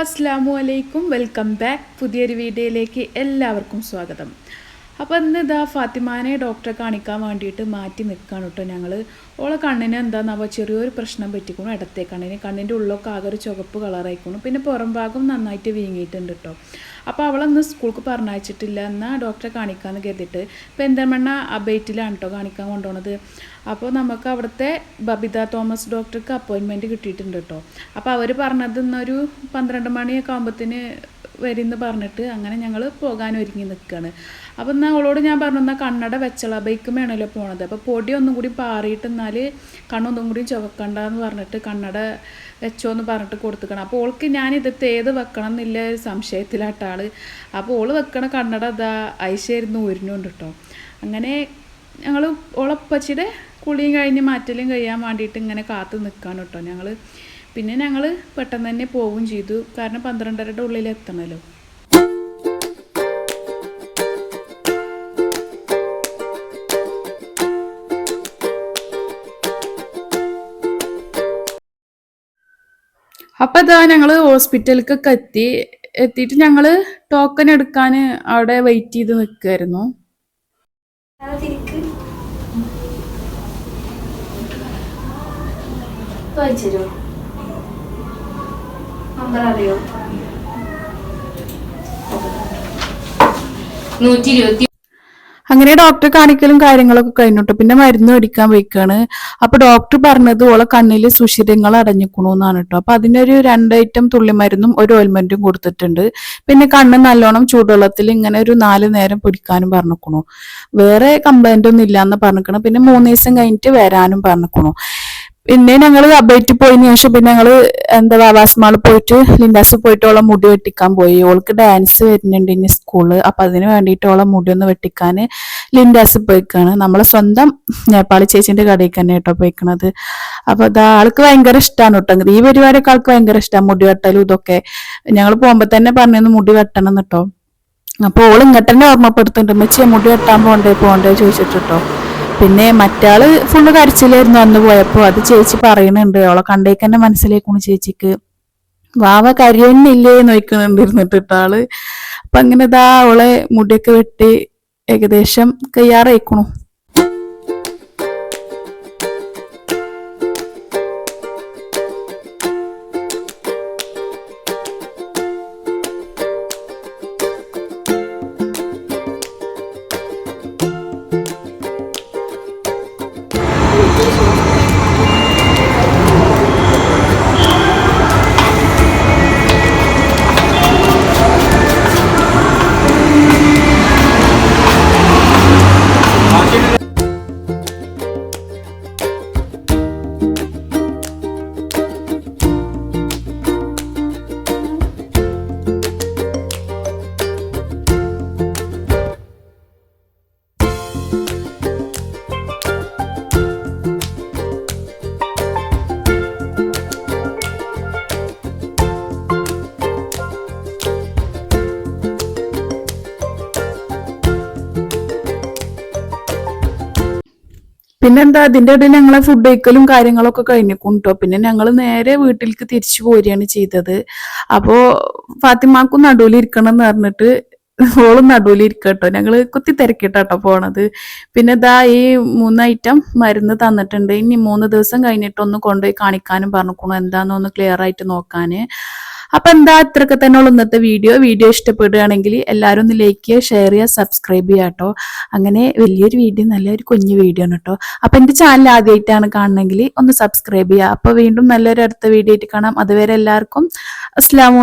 അസ്സാമു അലൈക്കും welcome back പുതിയൊരു വീഡിയോയിലേക്ക് എല്ലാവർക്കും സ്വാഗതം. അപ്പോൾ ഇന്ന് ഇതാ ഫാത്തിമാനെ ഡോക്ടറെ കാണിക്കാൻ വേണ്ടിയിട്ട് മാറ്റി നിൽക്കുകയാണ് കേട്ടോ ഞങ്ങൾ ഓളെ കണ്ണിന് എന്താണെന്നാവുക ചെറിയൊരു പ്രശ്നം പറ്റിക്കണം ഇടത്തെ കണ്ണിന് കണ്ണിന്റെ ഉള്ളൊക്കെ ആകെ ഒരു ചുവപ്പ് കളറായിക്കണം. പിന്നെ പുറം ഭാഗം നന്നായിട്ട് വീങ്ങിയിട്ടുണ്ട് കേട്ടോ. അപ്പോൾ അവളൊന്ന് സ്കൂൾക്ക് പറഞ്ഞയച്ചിട്ടില്ല. എന്നാൽ ഡോക്ടറെ കാണിക്കാമെന്ന് കരുതിയിട്ട് പെന്തമണ്ണ അബേറ്റിലാണ് കേട്ടോ കാണിക്കാൻ കൊണ്ടുപോണത്. അപ്പോൾ നമുക്ക് അവിടുത്തെ ബബിത തോമസ് ഡോക്ടർക്ക് അപ്പോയിൻമെന്റ് കിട്ടിയിട്ടുണ്ട് കേട്ടോ. അപ്പോൾ അവർ പറഞ്ഞത് ഇന്നൊരു പന്ത്രണ്ട് മണിയൊക്കെ ആകുമ്പോഴത്തേന് വരുമെന്ന് പറഞ്ഞിട്ട് അങ്ങനെ ഞങ്ങൾ പോകാൻ ഒരുങ്ങി നിൽക്കുകയാണ് അപ്പോൾ എന്നാൽ അവളോട് ഞാൻ പറഞ്ഞു എന്നാൽ കണ്ണട വെച്ചള ബൈക്കും വേണമല്ലോ പോണത്. അപ്പോൾ പൊടി ഒന്നും കൂടി പാറിയിട്ട് എന്നാൽ കണ്ണൊന്നും കൂടി ചുവക്കണ്ട എന്ന് പറഞ്ഞിട്ട് കണ്ണട വെച്ചോ എന്ന് പറഞ്ഞിട്ട് കൊടുത്തുക്കണം. അപ്പോൾ ഓൾക്ക് ഞാൻ ഇതത്തെ ഏത് വെക്കണം എന്നില്ല ഒരു സംശയത്തിലാട്ട ആൾ. അപ്പോൾ ഓൾ വെക്കണ കണ്ണട അതാ ഐശയായിരുന്നു ഊരിനുണ്ട് കേട്ടോ അങ്ങനെ ഞങ്ങൾ ഓളപ്പച്ചിയുടെ കുളിയും കഴിഞ്ഞ് മാറ്റലും കഴിയാൻ വേണ്ടിയിട്ട് ഇങ്ങനെ കാത്ത് നിൽക്കാണ് കേട്ടോ ഞങ്ങൾ പിന്നെ ഞങ്ങൾ പെട്ടെന്ന് തന്നെ പോവുകയും ചെയ്തു. കാരണം പന്ത്രണ്ടരയുടെ ഉള്ളിൽ എത്തണമല്ലോ അപ്പം ഇതാ ഞങ്ങൾ ഹോസ്പിറ്റലിലേക്കൊക്കെ എത്തി. എത്തിയിട്ട് ഞങ്ങൾ ടോക്കൺ എടുക്കാൻ അവിടെ വെയിറ്റ് ചെയ്ത് നിൽക്കുമായിരുന്നു വായിച്ചോ നമ്പർ അറിയോ നൂറ്റി ഇരുപത്തി അങ്ങനെ ഡോക്ടറെ കാണിക്കലും കാര്യങ്ങളൊക്കെ കഴിഞ്ഞിട്ടു. പിന്നെ മരുന്ന് മേടിക്കാൻ വെക്കാണ് അപ്പൊ ഡോക്ടർ പറഞ്ഞത് ഓളെ കണ്ണിൽ സുഷിരങ്ങൾ അടഞ്ഞിക്കണു എന്നാണ് കേട്ടോ അപ്പൊ അതിനൊരു രണ്ട് ഐറ്റം തുള്ളിമരുന്നും ഒരു ഓയിൽമെന്റും കൊടുത്തിട്ടുണ്ട്. പിന്നെ കണ്ണ് നല്ലോണം ചൂടുവെള്ളത്തിൽ ഇങ്ങനെ ഒരു നാല് നേരം പിടിക്കാനും പറഞ്ഞിക്കണു. വേറെ കംപ്ലൈന്റ് ഒന്നും ഇല്ലാന്ന് പറഞ്ഞിക്കണം. പിന്നെ മൂന്ന് ദിവസം കഴിഞ്ഞിട്ട് വരാനും പറഞ്ഞിക്കണു. പിന്നെ ഞങ്ങൾ അബേറ്റ് പോയതിന് ശേഷം പിന്നെ ഞങ്ങൾ എന്താ ബാബാസ് മാൾ പോയിട്ട് ലിൻഡാസ് പോയിട്ട് ഓളെ മുടി വെട്ടിക്കാൻ പോയി. ഓൾക്ക് ഡാൻസ് വരുന്നുണ്ട് ഇനി സ്കൂളിൽ അപ്പൊ അതിന് വേണ്ടിയിട്ട് ഓളെ മുടി ഒന്ന് വെട്ടിക്കാൻ ലിൻഡാസ് പോയിക്കാണ്. നമ്മളെ സ്വന്തം നേപ്പാളി ചേച്ചിന്റെ കടയിൽ തന്നെ കേട്ടോ പോയിക്കണത്. അപ്പൊ ആൾക്ക് ഭയങ്കര ഇഷ്ടമാണ് കേട്ടോ. ഈ പരിപാടിയൊക്കെ ആൾക്ക് ഭയങ്കര ഇഷ്ടമാണ് മുടി വെട്ടലും ഇതൊക്കെ. ഞങ്ങൾ പോകുമ്പോ തന്നെ പറഞ്ഞു മുടി വെട്ടണം കേട്ടോ. അപ്പൊ ഓൾ ഇങ്ങോട്ട് തന്നെ ഓർമ്മപ്പെടുത്തുന്നുണ്ട്. മെച്ചിയ മുടി വെട്ടാൻ പോണ്ടേ പോണ്ടേ? ചോദിച്ചിട്ടോ പിന്നെ മറ്റാൾ ഫുള്ള് കരച്ചിലായിരുന്നു അന്ന് പോയപ്പോ. അത് ചേച്ചി പറയുന്നുണ്ട്. അവളെ കണ്ടേക്ക് തന്നെ മനസ്സിലേക്കാണ് ചേച്ചിക്ക്. വാവ കരയൊന്നില്ലേ നോക്കുന്നുണ്ടിരുന്നിട്ട് ആൾ. അപ്പൊ അങ്ങനെ ഇതാ അവളെ മുടിയൊക്കെ വെട്ടി ഏകദേശം കയ്യാറായിക്കണു. പിന്നെന്താ അതിന്റെ ഇടയിൽ ഞങ്ങളെ ഫുഡ് കഴിക്കലും കാര്യങ്ങളൊക്കെ കഴിഞ്ഞിട്ടോ പിന്നെ ഞങ്ങൾ നേരെ വീട്ടിലേക്ക് തിരിച്ചു പോരുകയാണ് ചെയ്തത്. അപ്പോ ഫാത്തിമാക്കും നടുവിൽ ഇരിക്കണം എന്ന് പറഞ്ഞിട്ട് ഓളും നടുവിൽ ഇരിക്കട്ടോ. ഞങ്ങൾ കുത്തി തിരക്കിട്ടാട്ടോ പോണത്. പിന്നെ ഇതാ ഈ മൂന്ന് ഐറ്റം മരുന്ന് തന്നിട്ടുണ്ട്. ഇനി മൂന്ന് ദിവസം കഴിഞ്ഞിട്ട് ഒന്ന് കൊണ്ടുപോയി കാണിക്കാനും പറഞ്ഞിക്കണു എന്താണെന്നൊന്ന് ക്ലിയർ ആയിട്ട് നോക്കാന്. അപ്പൊ എന്താ ഇത്രയൊക്കെ ഉള്ളൂ ഇന്നത്തെ വീഡിയോ. വീഡിയോ ഇഷ്ടപ്പെടുകയാണെങ്കിൽ എല്ലാവരും ഒന്ന് ലൈക്ക് ചെയ്യുക ഷെയർ ചെയ്യുക സബ്സ്ക്രൈബ് ചെയ്യുക കേട്ടോ. അങ്ങനെ വലിയൊരു വീഡിയോ നല്ലൊരു കുഞ്ഞു വീഡിയോ ആണ് കേട്ടോ. അപ്പൊ എന്റെ ചാനൽ ആദ്യമായിട്ടാണ് കാണണമെങ്കിൽ ഒന്ന് സബ്സ്ക്രൈബ് ചെയ്യുക. അപ്പൊ വീണ്ടും നല്ലൊരു അടുത്ത വീഡിയോ ആയിട്ട് കാണാം. അതുവരെ എല്ലാവർക്കും അസ്സാം